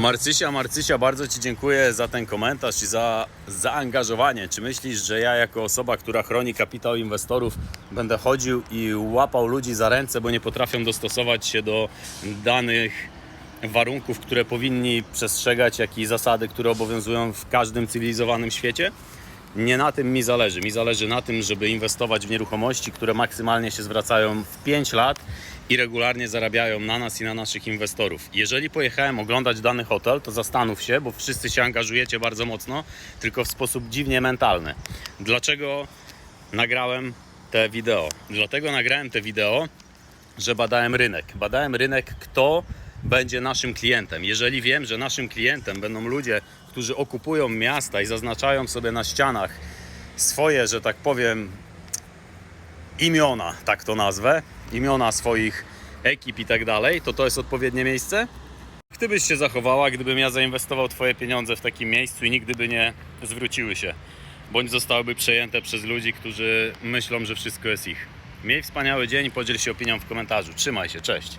Marcysia, Marcysia, bardzo Ci dziękuję za ten komentarz i za zaangażowanie. Czy myślisz, że ja jako osoba, która chroni kapitał inwestorów będę chodził i łapał ludzi za ręce, bo nie potrafią dostosować się do danych warunków, które powinni przestrzegać, jak i zasady, które obowiązują w każdym cywilizowanym świecie? Nie na tym mi zależy. Mi zależy na tym, żeby inwestować w nieruchomości, które maksymalnie się zwracają w 5 lat i regularnie zarabiają na nas i na naszych inwestorów. Jeżeli pojechałem oglądać dany hotel, to zastanów się, bo wszyscy się angażujecie bardzo mocno, tylko w sposób dziwnie mentalny. Dlaczego nagrałem te wideo? Dlatego nagrałem te wideo, że badałem rynek. Badałem rynek, kto będzie naszym klientem. Jeżeli wiem, że naszym klientem będą ludzie, którzy okupują miasta i zaznaczają sobie na ścianach swoje, że tak powiem, imiona, tak to nazwę, imiona swoich ekip i tak dalej, to to jest odpowiednie miejsce. Gdybyś się zachowała, gdybym ja zainwestował Twoje pieniądze w takim miejscu i nigdy by nie zwróciły się, bądź zostałyby przejęte przez ludzi, którzy myślą, że wszystko jest ich. Miej wspaniały dzień, podziel się opinią w komentarzu. Trzymaj się, cześć.